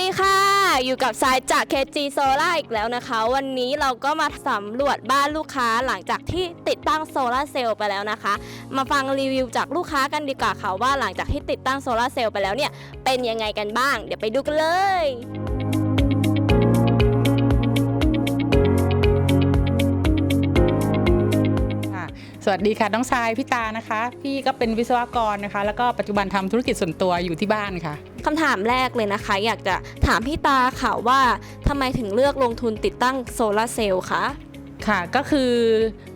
ดีค่ะ อยู่กับสายจาก KG Solar อีกแล้วนะคะ วันนี้เราก็มาสำรวจบ้านลูกค้าหลังจากที่ติดตั้งโซลาร์เซลล์ไปแล้วนะคะ มาฟังรีวิวจากลูกค้ากันดีกว่าค่ะว่าหลังจากที่ติดตั้งโซลาร์เซลล์ไปแล้วเนี่ยเป็นยังไงกันบ้าง เดี๋ยวไปดูกันเลย วัสดีค่ะน้องทรายพี่ตานะคะ พี่ก็เป็นวิศวกรนะคะ แล้วก็ปัจจุบันทำธุรกิจส่วนตัวอยู่ที่บ้านค่ะคำถามแรกเลยนะคะ อยากจะถามพี่ตาค่ะว่าทำไมถึงเลือกลงทุนติดตั้งโซลาร์เซลล์คะค่ะก็คือ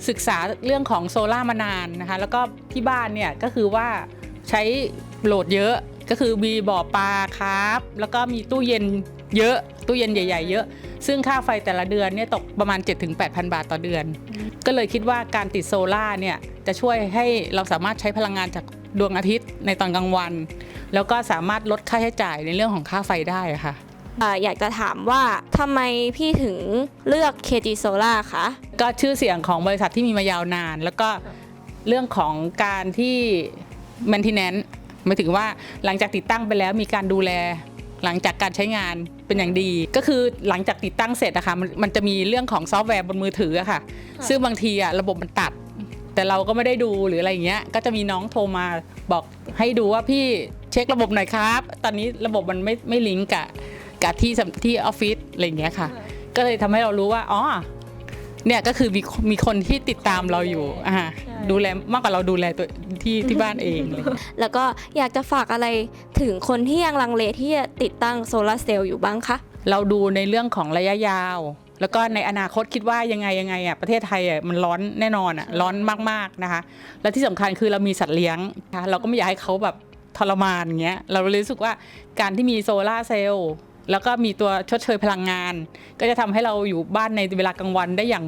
ศึกษาเรื่องของโซล่ามานานนะคะ แล้วก็ที่บ้านเนี่ยก็คือว่าใช้โหลดเยอะก็คือมีบ่อปลาครับ แล้วก็มีตู้เย็นเยอะ ตู้เย็นใหญ่ ๆ เยอะ ซึ่งค่าไฟแต่ละเดือนเนี่ยตกประมาณ 7-8,000 บาทต่อเดือน ก็เลยคิดว่าการติดโซล่าเนี่ยจะช่วยให้เราสามารถใช้พลังงานจากดวงอาทิตย์ในตอนกลางวัน แล้วก็สามารถลดค่าใช้จ่ายในเรื่องของค่าไฟได้ค่ะอ่าอยากจะถามว่าทำไมพี่ถึงเลือก KG Solar คะก็ชื่อเสียงของบริษัทที่มีมายาวนาน แล้วก็เรื่องของการที่ maintenance หมายถึงว่าหลังจากติดตั้งไปแล้วมีการดูแล หลังจากการใช้งานเป็นอย่างดี ก็คือหลังจากติดตั้งเสร็จอะค่ะมันมันจะมีเรื่องของซอฟต์แวร์บนมือถืออะค่ะ ซึ่งบางทีอะระบบมันตัด แต่เราก็ไม่ได้ดูหรืออะไรอย่างเงี้ยก็จะมีน้องโทรมาบอกให้ดูว่าพี่เช็คระบบหน่อยครับ ตอนนี้ระบบมันไม่ไม่ลิงก์กับกับที่สำที่ออฟฟิศอะไรอย่างเงี้ยค่ะ ก็เลยทำให้เรารู้ว่าอ๋อเนี่ยก็คือมีมีคนที่ติดตามเราอยู่อ่าใช่ ดูแลมากกว่าเราดูแลตัวที่ที่บ้านเองเลยแล้วก็อยากจะฝากอะไรถึงคนที่ยังลังเลที่จะติดตั้งโซลาร์เซลล์อยู่บ้างคะเราดูในเรื่องของระยะยาว แล้วก็ในอนาคตคิดว่ายังไงยังไงอะประเทศไทยอะมันร้อนแน่นอนอะร้อนมากๆนะคะ และที่สำคัญคือเรามีสัตว์เลี้ยงนะคะเราก็ไม่อยากให้เขาแบบทรมานอย่างเงี้ยเราเลยรู้สึกว่าการที่มีโซลาร์เซลล์แล้วก็มีตัวชดเชยพลังงาน ก็จะทำให้เราอยู่บ้านในเวลากลางวันได้อย่าง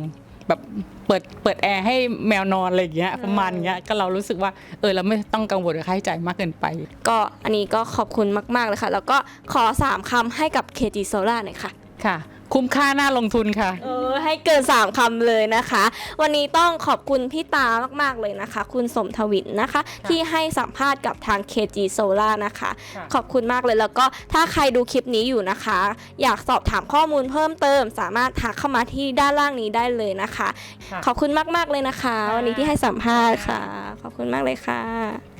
แบบเปิดเปิดแอร์ให้แมวนอนอะไรอย่างเงี้ยประมาณเงี้ยก็เรารู้สึกว่าเออเราไม่ต้องกังวลกับค่าใช้จ่ายมากเกินไป ก็อันนี้ก็ขอบคุณมาก ๆ เลยค่ะ แล้วก็ขอ 3คำให้กับ KG Solar หน่อยค่ะค่ะ คุ้มค่าน่าลงทุนค่ะเออให้เกิน3คำเลยนะคะ วันนี้ต้องขอบคุณพี่ตามากๆเลยนะคะ คุณสมทวินนะคะ ที่ให้สัมภาษณ์กับทาง KG Solar นะคะ ค่ะขอบคุณมากเลยแล้วก็ถ้าใครดูคลิปนี้อยู่นะคะ อยากสอบถามข้อมูลเพิ่มเติม สามารถทักเข้ามาที่ด้านล่างนี้ได้เลยนะคะ ค่ะ ขอบคุณมากๆเลยนะคะค่ะวันนี้ที่ให้สัมภาษณ์ค่ะ ขอบคุณมากเลยค่ะ